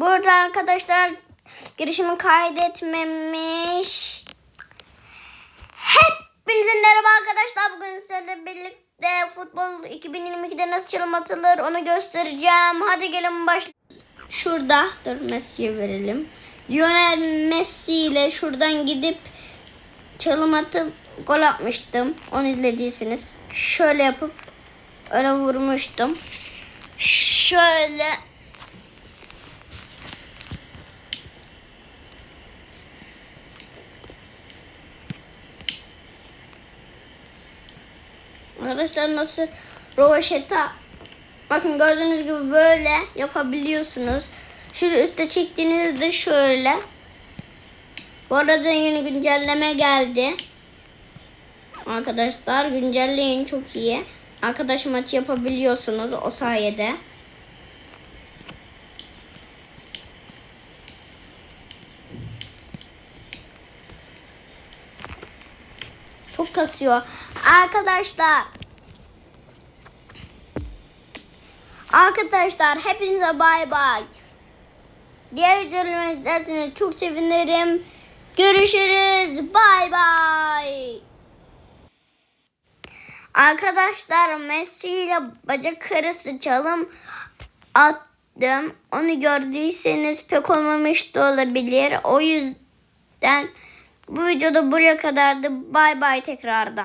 Burada arkadaşlar girişimi kaydetmemiş. Hepinize merhaba arkadaşlar. Bugün sizlerle birlikte futbol 2022'de nasıl çalım atılır onu göstereceğim. Hadi gelin başlayalım. Şurada dur Messi'ye verelim. Lionel Messi ile şuradan gidip çalım atıp gol atmıştım. Onu izlediyseniz. Şöyle yapıp öyle vurmuştum. Şöyle Arkadaşlar nasıl rovaşeta bakın gördüğünüz gibi böyle yapabiliyorsunuz. Şöyle üstte çektiğinizde şöyle. Bu arada yeni güncelleme geldi. Arkadaşlar güncelleyin çok iyi. Arkadaş maçı yapabiliyorsunuz o sayede. Çok kasıyor. Arkadaşlar. Arkadaşlar hepinize bay bay. Diğer videolarımı izlerseniz çok sevinirim. Görüşürüz. Bay bay. Arkadaşlar Messi ile bacak arası çalım attım. Onu gördüyseniz pek olmamış da olabilir. O yüzden bu videoda buraya kadardı. Bay bay tekrardan.